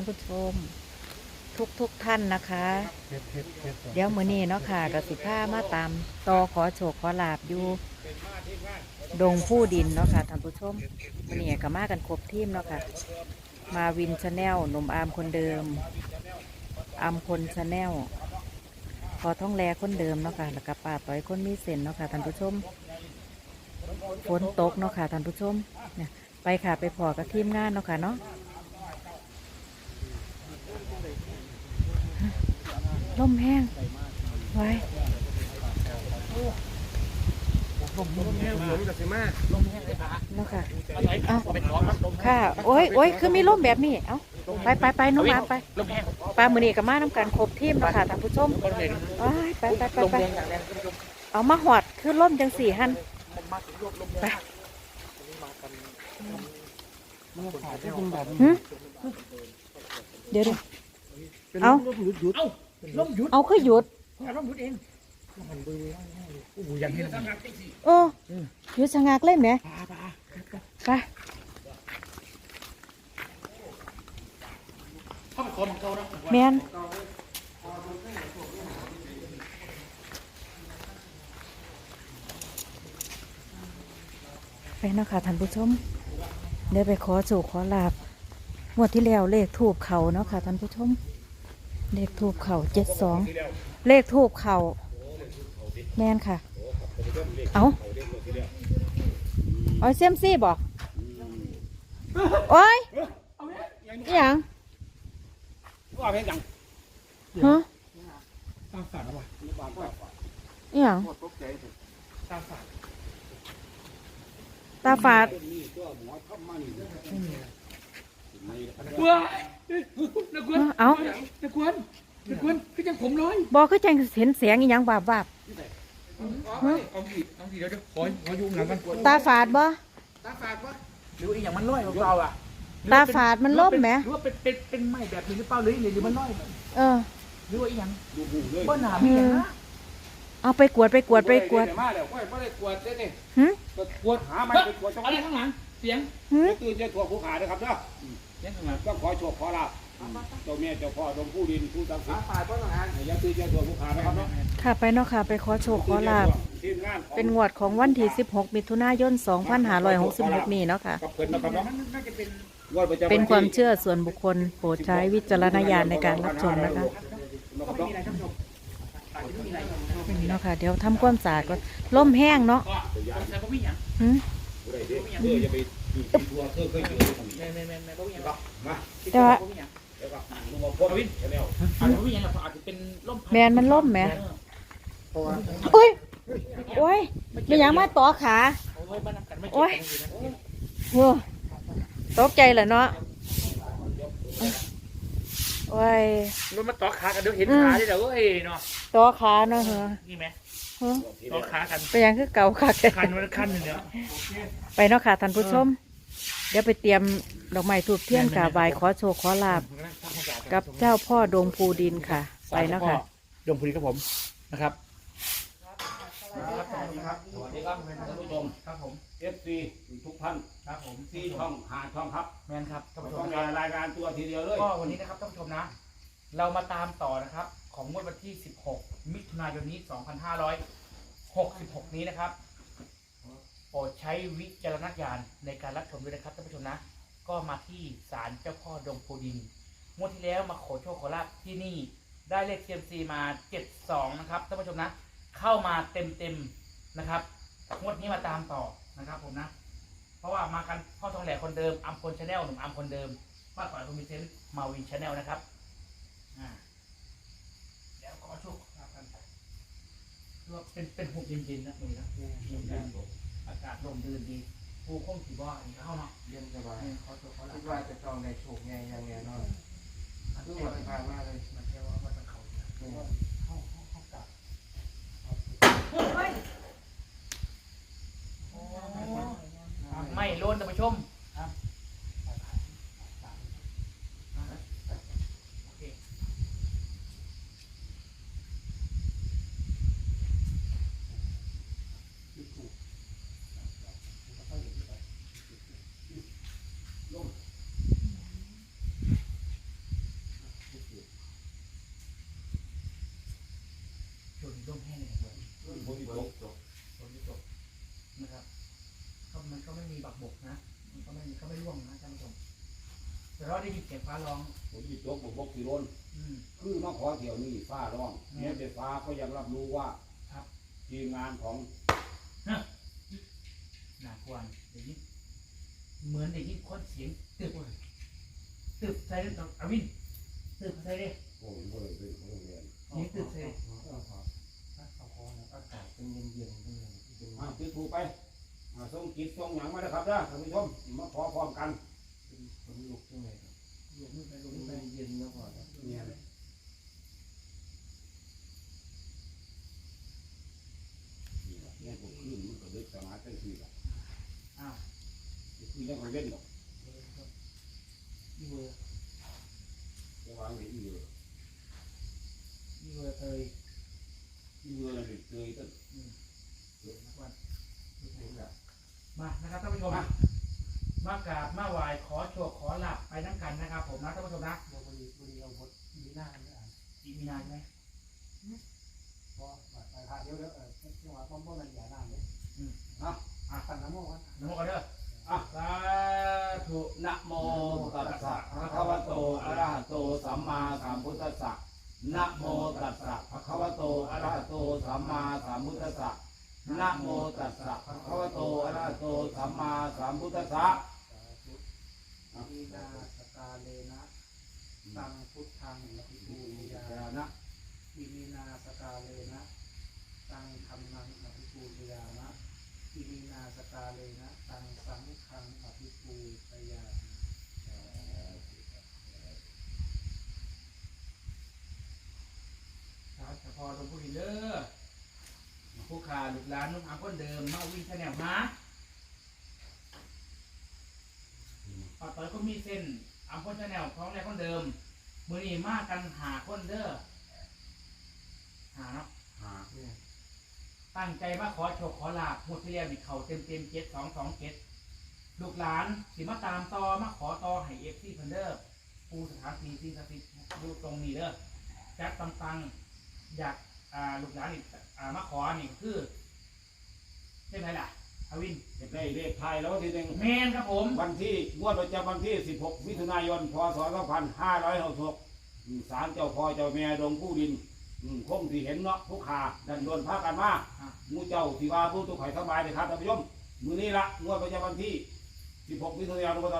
านผู้ชม ทุกทุกๆท่านนะคะ เดี๋ยวมื้อนี้เนาะค่ะกับสิผ้ามาตามต่อขอโชคขอลาบอยู่ดงผู้ดินเนาะค่ะท่านผู้ชมมื้อนี้ก็มากันครบทีมเนาะค่ะ มาวินชาแนลหนุ่มอาร์มคนเดิมอาร์มคนชาแนลพอท่องแลคนเดิมเนาะค่ะแล้วก็ป้าต่อยคนมีเส้นเนาะค่ะท่านผู้ชมฝนตกเนาะค่ะท่านผู้ชมเนี่ยไปค่ะไปพอกับทีมงานเนาะค่ะเนาะ ลมแห้งไว้ผมแห้งผมกับสิมาแล้วค่ะเอาค่ะ โอ้ยโอ้ยคือมีลมแบบนี้ เอ้าไปไปไปน้องหมาไปลมแห้งปลามือนี่กับมาน้ำกันครบทีมแล้วค่ะท่านผู้ชมก็เลยโอ้ยไปไปไปลมไปแรงอย่างแรงท่านผู้ชมเอามาหอดคือล่มจังสี่หันผมมาถึงลมลมไปแรงมากันมันขาดที่คุณแบบหึเดี๋ยวดิเอา ลมหยุดหยุดเอ้าลมหยุดเอาคือหยุดลมหยุดเองมันดูโอ้โหยังเห็นโอ้หยุดชะงักเล่นไหมปลาปลาไปเข้าไปขอของเขานะแมนไปเนาะค่ะท่านผู้ชมเดี๋ยวไปขอโชคขอลาบงวดที่แล้วเลขทูบเขาเนาะค่ะท่านผู้ชม เลขทูบเขาเจ็ดสองเลขทูบเขาแมนค่ะ เอาเอาเซียมซี่บอกโอ้ยอหย่างว่าเพลงยังฮะตามฝันว่ะอหย่างตามฝันตาฝาดว้า นักกวนเอานักกวนนักกวนคือจังผมเลยบอกคือจังเห็นเสียงอีหยังบาบวาบเอาสิเอาสิเดี๋ยวเดี๋ยวขอขอยุ่งหลังกันตาฝาดบ่ตาฝาดวะหรือว่าอีหยังมันลอยของเราอะตาฝาดมันล่มไหมหรือว่าเป็นเป็นเป็นไม้แบบนี้หรือเปล่าหรือหรือมันลอย เออ หรือว่าอีหยังบ่หนาไม่ยังนะเอาไปกวดไปกวดไปกวดมาแล้วค่อยไม่ได้กวดเด้นี่หึก็กวดหาไม่ไปกวดจังหอะไรวัดข้างหลังเสียงหึตื่นใจถั่วผู้ขานะครับเนาะเสี ยงข้างหลังต้องขอโชคขอลาบเจ้าแม่เจ้าพ่อดงผู้ดินผู้ศักดิ์สิทธิ์ฝ่ายต้นงานอย่าตื่นใจถั่วผู้ขานะครับเนาะค่ะไปเนาะค่ะไปขอโชคขอลาบทีมงานของเป็นงวดของวันที่ 16 มิถุนายน 2566 นี้เนาะค่ะกับเพิ่นนะครับเนาะน่าจะเป็นงวดประจำเป็นความเชื่อส่วนบุคคลโปรดใช้วิจารณญาณในการรับชมนะคะนะครับเนาะมีอะไรท่านผู้ชมอาจจะไม่มีอะไรเนาะค่ะ เดี๋ยวทำความสะอาดก่อนล่มแห้งเนาะ ก็สงสัยบ่มีหยังหึผู้ใดเด้อเด้ออย่าไปอยู่ที่ทัวแม่แม่แม่แม่บ่มีหยังหรอกมาแต่ว่าบ่มีหยังแล้วลุงมาพ่นชาแนลอาจจะบ่มีหยังหรอกอาจจะเป็นลมแมนมันล่มไหมเพราะว่าอุ้ยโอ้ยมีหยังมาต่อขา โอ้ยบ้านน้ำกันไม่อ้เจ็บยกันอยู่นะโอ้ตกใจเหรอเนาะโอ้ย รถมาต่อขากันเดี๋ยวเห็นขาได้เดี๋ยวเอ้ยเนาะต่อขาเนาะเหรอนี่ไหมฮะต่อขากัน ไปยังคือเก่าค่ะคันมันคันหนึ่งเนี่ย ไปเนาะค่ะท่านผู้ชม เดี๋ยวไปเตรียมดอกไม้ทูบเทียนกราบไหว้ขอโชคขอลาบกับเจ้าพ่อดวงภูดินค่ะ ไปเนาะค่ะดงพุรีครับผมนะครับสวัสดีครับสวัสดีครับท่านผู้ชมครับผม FC ทุกท่านครับผมที่ช่องหาช่องครับแมนครับท่านผู้ชต้อมงครับรายงานตัวทีเดียวเลยก็วันนี้นะครับท่านผู้ชมนะ เรามาตามต่อนะครับ ของงวดวันที่ 16 มิถุนายนนี้ 2566 นี้นะครับ โปรดใช้วิจารณญาณในการรับชมด้วยนะครับท่านผู้ชมนะ ก็มาที่ศาลเจ้าพ่อดงโพดินงวดที่แล้วมาขอโชคขอลาบที่นี่ได้เลขเซียมซีมา72นะครับท่านผู้ชมนะ เข้ามาเต็มๆนะครับงวดนี้มาตามต่อนะครับผมนะ เพราะว่ามากันพ่อทองแหลกคนเดิมอัมพลชาแนลหนุ่มอัมคนเดิมป้าต่อยคอมมิเซนมาวินชาแนลนะครับอ่าเดี๋ยวขอโชคขอลาบกันคือว่าเป็นเป็นหุบเย็นๆนะนี่นะภูเย็นๆ อากาศลมดืนดีผู้คงสีบ่อันนี้เข้าเนาะเย็นสบายเขอโชคขอลาคิดว่าจะจองในโฉกไงยังไงนอนอันคือนี้วันที่ผ่านมาเลยมันแค่ว่าว่าจะเขาเนี่ยคือว่าเข้าเข้าเข้ากลับไม่ล้นท่านผู้ชมครับโอเค เปักบกนะมันก็ไม่เขาไม่ร่วงนะท่านผู้ชมแต่เราได้ยินเสียง ฟ้าร้อง ผมจิตจกบกสีรนอืม คือมาขอเที่ยวนี่ฟ้าร้องอืม เนี่ยไฟฟ้าก็ยังรับรู้ว่าครับทีมงานของหนากวนเดี๋ยวนี้เหมือนเดี๋ยวนี้คนเสียงตึบตึบใส่เลยอาวินตึบใส่เลยโอ้ยก็เลยเป็นของโรงเรียนนี่ตึบใส่เลยอากาศเป็นเย็นๆด้วยเป็นอะติดถูกไปอะส่งจิตส่งหยังมาเลยครับนะท่านผู้ชมมาขอพร้อมกันคนลุกยังไงครับ ลงมือไปลงมัมืนอไปเย็นนะพ่อเนี่ยนี่แหละเนี่ยผมขึ้นมันก็ดึกสมาธิคือละอ้าวคือยังไม่เล่นหรอก อีเวอร์ จะวางไว้อีเวอร์ อีเวอร์เตย อีเวอร์เราเลยเคยต้น นักวัน นี่แหละ มานะครับท่านผู้ชมมากราบมาไหว้ขอโชคขอหลับไปน้ำกันนะครับ ผมนะท่านผู้ชมนะ เราบริบริเอาบทมีหน้าไม่อ่าน อีกมีนานไหม เพราะไปพาเดี๋ยวเดี๋ยวเออจังหวะป้อมป้อมมันอย่าหน้าเลยอะอะตันน้ำมันน้ำมันเด้ออะสาธุนะโมตัสสะภะคะวะโตอะระหะโตสัมมาสัมพุทธัสสะนะโมตัสสะภะคะวะโตอะระหะโตสัมมาสัมพุทธัสสะนะโมตัสสะภะคะวะโตอะระหะโตสัมมาสัมพุทธัสสะมีนาสกาเลนะ ตังพุทธังอภิยานะ อิมินาสกาเลนะตังธรรมังอภิปูชยามะอิมินาสกาเลนะตังสังฆังอภิปูชยามะสาธุพอตรงผู้ดีเด้อผู้ขาลูกหลานนุ่มอาคนเดิมมาวิ่งแนวมาปาต่อยก็มีเส้นอัมพลชาแนลของแรกคนเดิมมือนี้มากันหาคนเด้อ หาเนาะหาเนี่ยตั้งใจมาขอโชคขอลาบหมดที่เรียบิดเขาเต็มเต็มเจ็ดสองสองเจ็ดลูกหลานสิมาตามต่อมาขอต่อให้เอฟซีเพันเดอร์ปูสถานที่ที่สถิตอยู่ตรงนี้เด้อจัดตังๆอยากอ่าลูกหลานนี่อ่ามาขอนี่ก็คือได้ไหมล่ะอาวินจะได้เลขไทายแล้วทีหนึ่งแมนครับผม วันที่งวดประจำวันที่ 16มิถุนายนพศ2566อืมศาลเจ้าพ่อเจ้าแม่ดงผู้ดิน อืมคงที่เห็นเนาะผู้ขาดันโดนพากันมาอะ หมูเจ้าที่ว่าผู้ตุกไข่สบายเลยครับท่านผู้ชมมือนี้ละงวดประจำวันที่ 16มิถุนายนพศ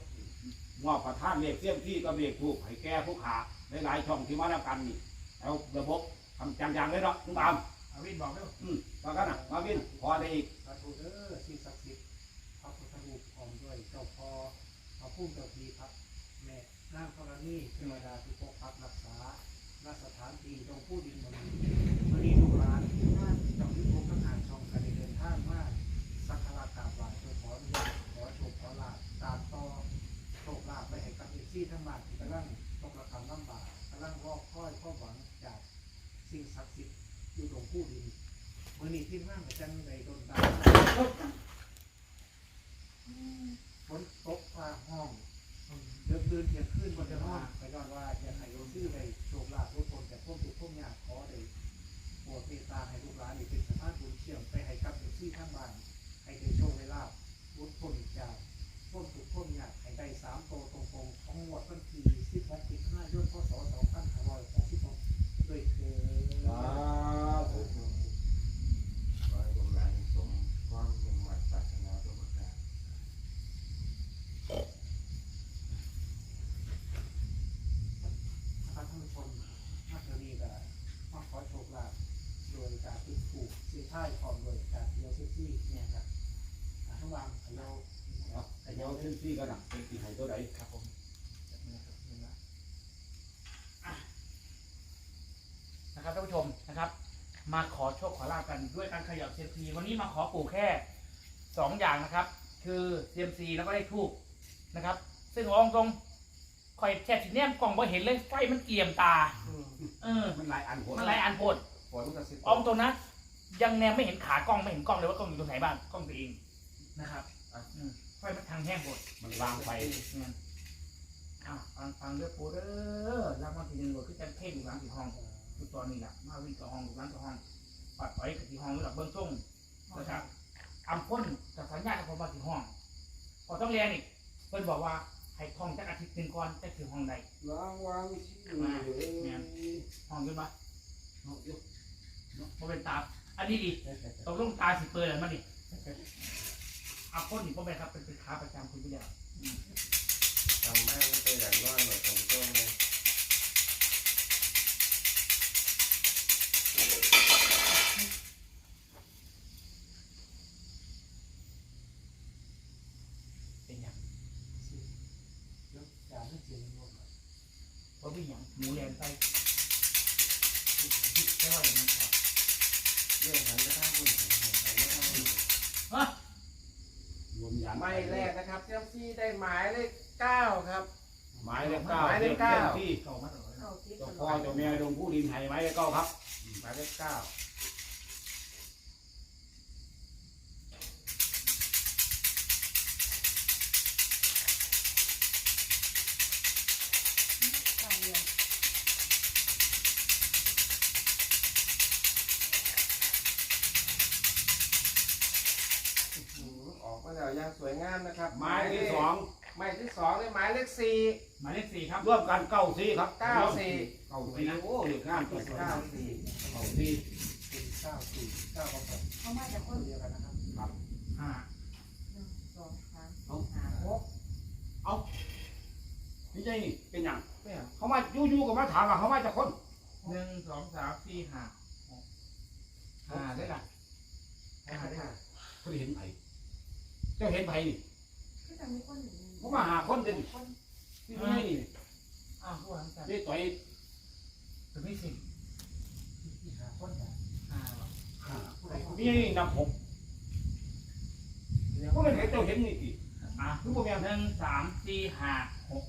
2566มอบประทานเลขเสี้ยมที่กับเลขถูกให้แก่ผู้ขาหลายๆช่องที่มาแล้วกันนี่เอาระบบทำจังๆเลยเนาะทุกตามอาวินบอกเด้ออืมมากันนะมาวินพอได้อีกสาธุเด้อสิ่งศักดิ์สิทธิ์พระพุทธรูปพร้อมด้วยเจ้าพ่อพระผู้เจ้าทีครับแม่นางธรณีเทวดาที่ปกปักรักษาณ สถานที่ตรงผู้ดินมณีมณีลูกหลานท่านจำยุทธทั้งหารช่องกันเดินทางมาสักการะกราบไหว้เพื่อขออนุญาตขอโชคขอลาบตามต่อโชคลาภไปให้กับเอซี่ทั้งบ้านที่กำลังตกระคำลำบากกำลังรอคอยข้อหวังจากสิ่งศักดิ์สิทธิ์อยู่ตรงผู้ดิน มื่อนี้ที่นั่งจังในโดนตาฝนตกฟ้าห้องเดินเดินเที่ยงคืนบนจะนอนไปย้อนว่าอยากให้โยมชื่อไปโชคลาภทุกคนแต่พวกทุกพวกยากขอได้โปรดเมตตาให้ลูกหลานนี่เป็นสะพานบุญเชื่อมไปให้กับเอซี่ข้างบ้านให้ได้โชคได้ลาภบุญพ้นจากพ้นทุกพ้นยากให้ได้สามโตตรงๆของงวดวันที่สิบหกสิบห้ายนพศสองพันห้าร้อยหกสิบหกด้วยเถิด สาธุ ขอให้ลูกหลานสมความมุ่งมั่นปรารถนาทุกประการท่านผู้ชมมาเทวีก็มาขอโชคลาภโดยการติดถูกซื้อท่ายพร้อมโดยการเดียวเซ็กซี่เนี่ยครับอ่าทั้งวางขยโย เอาแต่เดี๋ยวเส้น ซี่กันนะเป็นที่ไหนตัวไหนครับผมจับมือครับมือละอะนะครับท่านผู้ชมนะครับ มาขอโชคขอลาบกันด้วยการเขยับเซียมซีวันนี้มาขอปู่แค่สองอย่างนะครับ คือเซียมซีแล้วก็เลขทูบนะครับ ซึ่งองค์ตรงคอยแช่สีเนี่ยกล่องบ่เห็นเลยไฟมันเกี่ยมตา เออ มันหลายอันโหดมันหลายอันโพดฝนกับสิอองตรงนะยังแนมไม่เห็นขากล้องไม่เห็นกล้องเลยว่ากล้องอยู่ตรงไหนบ้างกล้องตัวเองนะครับอื มไฟมันทางแห้งหมดมันวางไปเนี่ยอะฟังฟังเด้อปูเด้อรับมาทีหนึงก็คือจะเพ่งอยู่หลังที่ห้องคือตอนนี้แหละมาวิ่งกับห้องอยู่หลังกับห้องปัดไปกับที่ห้องนี่แหละเบื้องต้นนะครับอัมพ่นกับสัญญากับผมว่าถึงห้องพอต้องเรียนอีกเพิ่นบอกว่าให้ท่องจักอาทิตย์หนึ่งก่อนจะถึงห้องใดวางวางชื่อห้องขึ้นปะห้องอยู่บ่เป็นตาอันนี้ดีตกลงตาสิเปิดแล้วมันนี่ อัมพ่นอีกพ่อแม่ครับเป็นเป็นขาประจำคุณพี่เดียว ทำแม่ก็เป็นอย่างน้อยหน่อยผมก็ไม่ กนะครับเจ้าซี่ได้หมายเลขเก้าครับ หมายเลขเก้าหมายเลขเก้า ที่เก่ามาตลอดนะเจ้าพ่อเจ้าแม่ดงผู้ดินไห้หมายเลขเก้าครับ หมายเลขเก้า นะครับหมายที่สองหมายที่สองเลยหมายเลขสี่หมายเลขสี่ครับร่วมกันเก้าสี่ครับเก้าสี่เก้าสี่โอ้เด็กงามตัวเก้าสี่เก้าสี่เป็นเก้าสี่เก้าของผมเขามาจากคนเดียวกันนะครับห้าหนึ่งสองสามสี่ห้าหกนี่ใช่นี่เป็นหยังไม่เอาเขามาอยู่ๆกับมาถามว่าเขามาจากคนหนึ่งสองสามสี่ห้าหกห้าได้ละห้าห้าเขาเห็นไผเจ้าเห็นไผนี่ ก็จะมีคนหนึ่งเขามาหาคนเด่นคนที่นี่นี่อ้าวผู้หลังจากนี่ต่อยถึงไม่สิบที่หาคนนะห้าหานี่นี่นับหกเขาไม่เห็นเจ้าเห็นนี่สิอะรู้ป่ะแม่หนึ่งสามสี่ห้าหก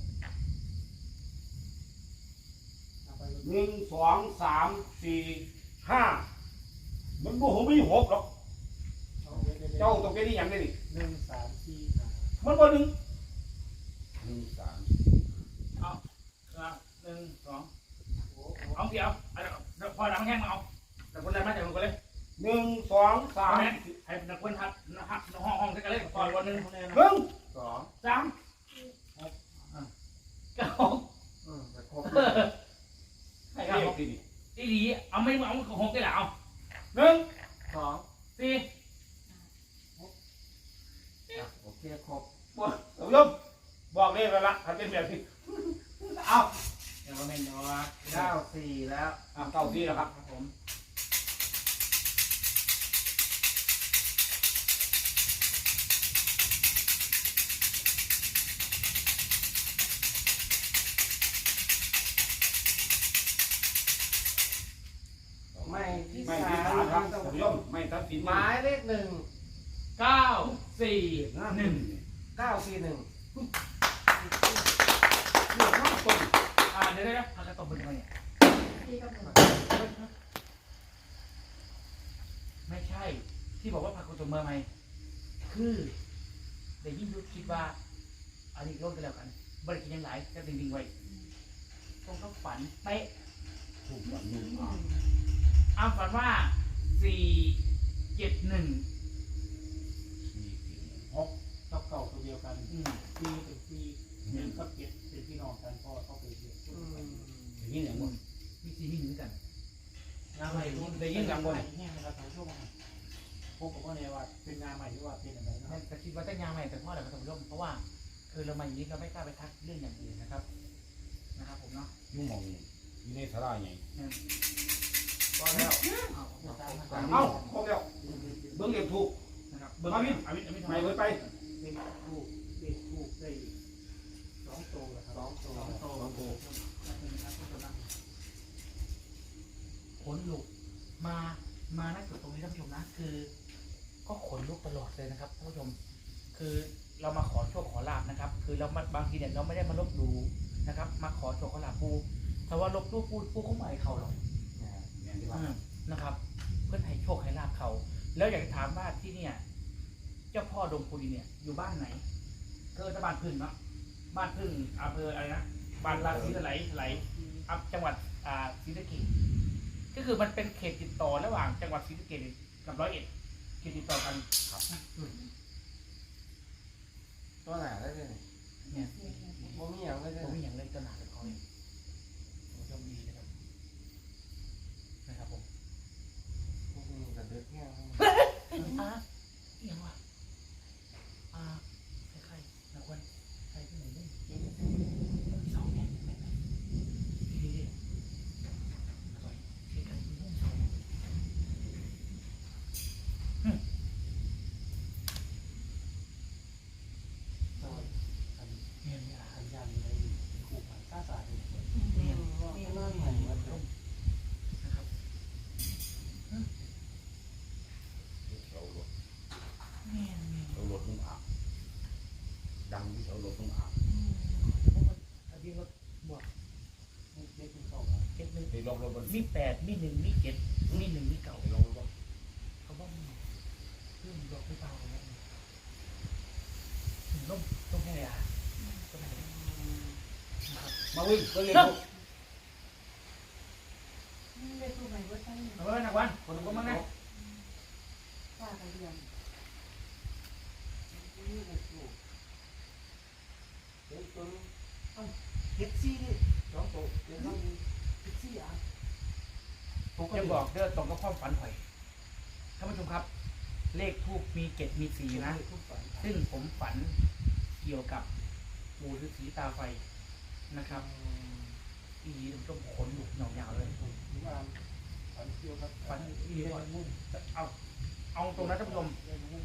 เอาไปหนึ่งสองสามสี่ห้ามันบ่หกไม่หกหรอกเอาเดี๋ยวเดี๋ยวเดี๋ยวเจ้าต้องเป็นนี่อย่างนี้นี่หนึ่งสามสี่ห้า มันบ่หนึ่งหนึ่งสามอะหนึ่งสองโอ้โหเอาเกี่ยวเอาพอดังแห้งมาเอาแต่คนใดมาจากคนเลยหนึ่งสองสามให้เป็นคนหัดหัดห้องห้องกันเลยก่อนวันหนึ่งหนึ่งสองสามเก้าอืมแต่ครบให้ครับที่นี่อีหลีเอาไม่เอาหกได้หรอเอาหนึ่งสองสี่โอเคครบ ท่านผู้ชมบอกเลขแล้วละถ้าเป็นแบบนี้เอาเดี๋ยวไม่นอเก้าสี่แล้วอะเก้าที่แล้วครับ ครับผมไม่ที่ไม่สาที่มสามครับท่าท่านผู้ชมไม่ตัดสินหมายเลขหนึ่งเก้าสี่หนึ่ง เก้าสี่หนึ่งเรื่องมากต้นอ่าเดี๋ยวเดี๋ยวพักกระตบเป็นไงเนี่ยที่กับหนึ่งไม่ใช่ ที่บอกว่าพักกระตบเมื่อไหร่คือแต่ยิ่งยุคิดว่า อันนี้ร่วมกันแล้วกันบริกินยังหลายก็ดิ่งๆไว้ตรงเขาฝันเป๊ะถูกแบบหนึ่งอะอ้ามฝันว่าสี่เจ็ดหนึ่ง สี่สี่หก เก้าเกันอืมปีเป็นปีหนึ่งกับเจ็ดเป็นพี่น้องกันพราะเขาเป็นเด็กอืมอย่างนี้อย่างมึงมีสี่มีหนึ่งด้วยกันงานใหม่ได้ยิ่งดังบนแห้งนะครับท่านผู้ชมพบกับว่าในว่าเป็นงานใหม่หรือว่าเป็นอะไรนะครับแต่คิดว่าจะยางใหม่แต่พ่อแต่ก็ต้องร่มเพราะว่าคือเรามาอย่างนี้เราไม่กล้าไปทักเรื่องอย่างอื่นนะครับ นะครับผมเนาะยุ่งมองอยู่ในสาราใหญ่ก็แล้วเอ้าครบแล้วเบิ้งเรียกถูกนะครับเบิ้งมาวินอาวินอาวินไม่ไมเบิดไปเป็นทูก องตแล้วสองตัวสองตสองโตขนลุกมามาณจุดตรงนี้ท่านผู้ชมนะคือ ก็ขนลุกตลอดเลยนะครับท่านผู้ชม คือเรามาขอโชคขอลาบนะครับ คือเราบางทีเนี่ยเราไม่ได้มาลบหลู่นะครับ มาขอโชคขอลาบปูแต่ว่าลบลู่ปูปูเขาไม่เขาหรอกนะครับ เพื่อให้โชคให้ลาบเขา แล้วอยากจะถามว่าที่เนี่ย เจ้าพ่อดงปูดีเนี่ย อยู่บ้านไหนเกิดบ้านพึ่งเนาะ บ้านพึ่งอำเภออะไรนะบ้านราศีไหลไหลอัพจังหวัดอ่าศรีสะเกษก็คือมันเป็นเขตติดต่อระหว่างจังหวัดศรีสะเกษกับร้อยเอ็ดเขกินติดต่อกันตัวไหนได้เลย เนี่ย บ่มีอย่างเลย ผมไม่อย่างเล่นตนาเป็นเขาเองผมชมดีนะครับนะครับผม มีแต่เด็กแง่ อะเอียงว่ะอ่าใครๆนักวันใครที่ไหนเล่นสองเนี่ยดีดีๆต่อยเชียร์กันมุ่งสอง เนี่ยเนี่ย อันยันในคู่ผ่านซ่าสายเลย เนี่ยเนี่ยนั่นใหม่มาตรงนะครับ แถวรถ เนี่ยเนี่ยแถวรถนุ่งอาบดังที่แถวรถนุ่งอาบอันนี้ก็บอกเล็กเป็นสองอะเจ็ดหนึ่งไปลงรถบนมีแปดมีหนึ่งมีเจ็ดมีหนึ่งมีเก่าไปลงรถบนเขาบอกมีเรื่องดอกไม่เบาเลยนะถึงล่มต้องแพ้ยาต้องแพ้ยานะครับมาวิ่งก็เรียนถูก เรียกผู้ใหม่ว่าตั้ง เอาไว้นักวันคนก็มั่งนะ ว่ากันเรียน นี่เลยถูกเด็กตัวนี้ เฮ็ดซี่ดิ สองตัวเด็กน้อง เฮ็ดซี่อะ ผมจะบอกเด้อตรงกับความฝันข่อยท่านผู้ชมครับ เลขทูบมีเจ็ดมีสี่นะทุกฝันซึ่งผมฝันเกี่ยวกับปู่ฤาษีตาไฟนะครับ อีนี้ผมต้องขนลุกเหงาๆเลยที่ว่าฝันเกี่ยวกับฝันอีเรียก่อนนมุ่งเอาเอาตรงนั้นท่านผู้ชม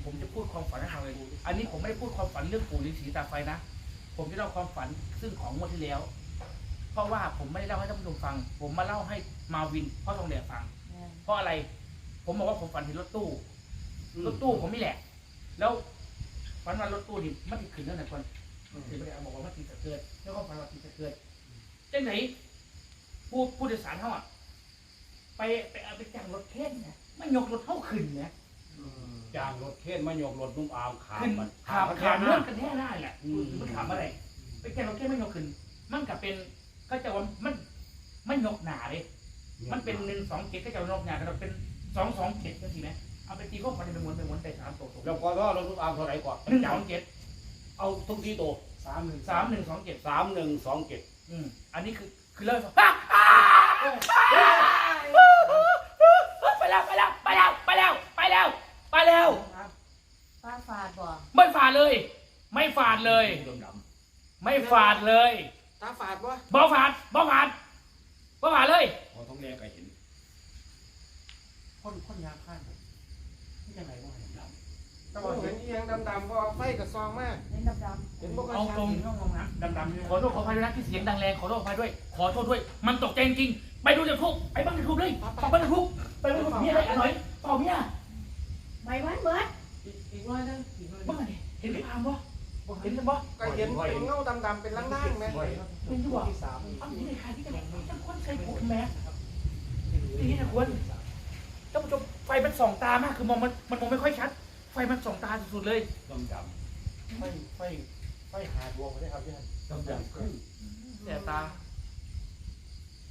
ผมจะพูดความฝันให้ฟังเลย อันนี้ผมไม่ได้พูดความฝันเรื่องปู่ฤาษีตาไฟนะ ผมจะเล่าความฝันซึ่งของงวดที่แล้ว เพราะว่าผมไม่ได้เล่าให้ท่านผู้ชมฟัง ผมมาเล่าให้มาวินพ่อทองแดงฟัง เพราะอะไร ผมบอกว่าผมฝันเห็นรถตู้ รถตู้ผมนี่แหละ แล้วฝันว่ารถตู้ดิมันติดขึ้นนั่นแหละคนถึงไม่ได้เอาบอกว่ามันติดจะเกิด แล้วก็ฝันว่าติดจะเกิดจังไหนผู้ผู้โดยสารเขาอะไปไปเอาไปจ้างรถเข็นเนี่ยมันยกรถเข้าขึ้นเนี่ยจ้างรถเข็นมายกรถนุ่งอาบขามขึ้นมันขามมันขามแค่เรื่นั้อนงกันแท้ได้แหละมันขามอะไรไปจ้างรถเข็นมันยกขึ้น มันกับเป็น ก็จะว่ามันมันยกหนาเลยมันเป็นหนึ่งสองเจ็ดก็จะนกหนาแต่เป็นสองสองเจ็ดก็สิไหมเอาไปตีข้อฝันเป็นม้วนเป็นม้วนแต่สามตัวแล้วก็รถนุ่งอาบเท่าไหร่ก่อนหนึ่งสองเจ็ดเอาทุกที่ตัวสามหนึ่งสามหนึ่งสองเจ็ดสามหนึ่งสองเจ็ดอืมอันนี้คือคือเลิกไปแล้วไปแล้วไปแล้วไปแล้วไปแล้วไปแล้วป้าฟาดบ่ไม่ฝาดเลย ไม่ฝาดเลยดำไม่ฝาดเลย ตาฝาดวะบ่ฝาดบ่ฝาดบ่ฝาดเลยๆพอท้องแรกก็เห็นคนคนยาข้านนี่จังไหนบ่เห็นดแต่ว่าเห็นอีหยังดำๆบ่เอาไฟกับซองมาเล่นดำเห็นบ่ค่อยเอาชัดตรงเห็นห้องห้องน้ำดำๆขอโทษขออภัยด้วยนะที่เสียงดังแรงขอโทษขออภัยด้วย ขอโทษด้วย มันตกใจจริงๆไปดูยูทูบไปบ้างยูทูบเลยไปบ้างยูทูบไปบ้างยูทูบมีอะไรอร่อยเปล่าเนี่ยๆใบวันเบิดอีกอีกหน้อยนึงอีกหน้อยนึบ้างงดิเห็นไหมพามบ่ เห็นไหมบ่ก็เห็นเป็นเงาดำๆเป็นล่างๆไหมเป็นตัวที่สามอ้าวนี่ในใครที่จะจะคนใส่ผมแม่นี่นะควรท่านผู้ชมไฟมันส่องตามากคือมองมันมันมองไม่ค่อยชัด ไฟมันส่องตาสุดๆเลยดำดไฟไฟไฟหาดวงได้ครับพี่ฮันำดำดำขึ้นแต่ตา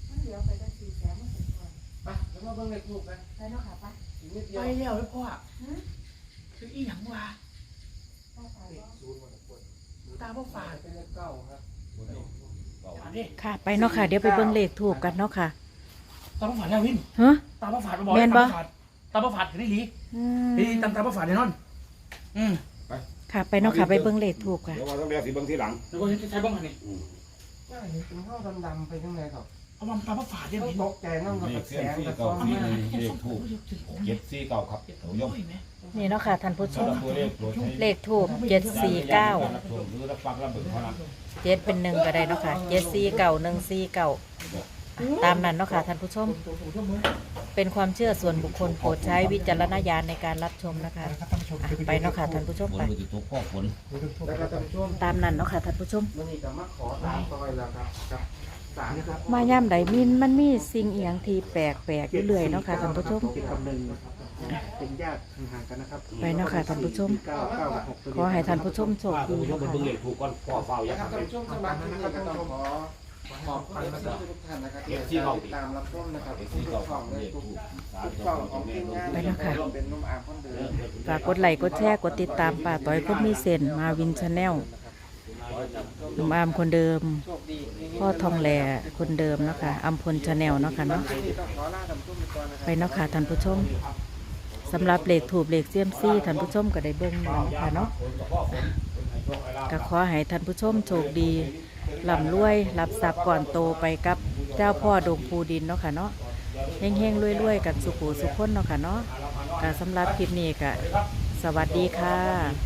มันเหลือไปได้สี่แสนมันถึงก่อนไปแล้วมาเบิ่งเลขทูบกันไปเนาะค่ะป้าอีกนิดเดียไปวแล้วไอ้พ่อฮะคืออีหยังวะป้าฟาดเลบ่ขศูนย์วันละคน ตาพ่อฝาดเป็นเลขเก้าครับอันนี้ค่ะ ไปเนาะค่ะ เดี๋ยวไปเบิ่งเลขถูกกันเนาะค่ะตาพ่อฝาดแล้ววินฮะ ตาพ่อฝาดมาบอกแม่นบ่ ตาพ่อฝาดตาพ่อฝาดถึงได้หลีอืมดีตามตาพ่อฝาดแน่นอน อืมค่ะ ไปเนาะค่ะ ไปเบิ่งเลขถูกกันเดี๋ยวว่าท้องแรกสิเบิ่งที่หลังแล้วก็ใช้บ้างหันนี่อืมน่าเห็นเป็นเงาดำๆไปทั้งไหนครับเอามาตาพ่อฝาดเนี่ยต้อเห็งนตกใจนั่งกับแสงกับซองเอามามาเห็นทูบเจ็ดสี่เก้าครับเจ็ดท่านโอ้ผู้ชมยแม่ นี่เนาะค่ะท่านผู้ชมเลขถูกเจ็ดสี่เก้าเจ็ดเป็นหนึ่งก็ได้เนาะค่ะเจ็ดสี่เก้าหนึ่งสี่เก้าตามนั้นเนาะค่ะท่านผู้ชม เป็นความเชื่อส่วนบุคคลโปรดใช้วิจารณญาณในการรับชมนะคะอะไปเนาะค่ะท่านผู้ชมไปตามนั้นเนาะค่ะท่านผู้ชมวันนี้ก็มาขอตามซอยแล้วครับกับสารครับมาย่ำใดมินมันมีสิ่งเอียงทีแปลกแปลกๆอยู่เรื่อยเนาะค่ะท่านผู้ชมเจ็ดกับหนึ่ง เป็นญาติห่างๆกันนะครับไปเนาะค่ะท่านผู้ชม เก้าเก้ากับหกตัวขอให้ท่านผู้ชมโชคว่าท่านดีผู้ชมเนาะเบิ่งค่ะเลขถูกก่อนพ่อเฝ้าอย่านะครับทำท่านผู้ชมสำหรับที่นี่ก็ต้องขอขอบคุณทุกท่านนะครับที่ติดตามรับชมนะครับเอฟทุซีกก็ช่ฟัองงเลเลยยทุกถูกสาทุกธุช่องขขอองงแม่ทีมลงงานไปแล้วค่ะเป็นนุ่มอาร์มคนเดิม ฝากกดไลค์กดแชร์กดติดตามป่าต้อยคนมีเส้นมาวินชาแนลหนุ่มอามคนเดิม โชคดีพ่อทองแหล่คนเดิมเนาะค่ะอัมพลชาแนลเนาะค่ะเนาะต้องขอลาท่านผู้ชมไปก่อนนะครับ ไปเนาะค่ะท่านผู้ชม สำหรับเหล็กถูบเหล็กเสียมซี่ท่านผู้ชมก็ได้เบิ่งแล้วเนค่ะเนาะก็ขอให้ท่านผู้ชมโชคดีร่ำรวยรับทรัพย์ก่อนโตไปกับเจ้าพ่อดงภูดินเนาะค่ะเนาะเฮงๆรวยๆกันสุขุสุขคนเนาะค่ะเนาะก็สำหรับคลิปนี้ก็สวัสดีค่ะ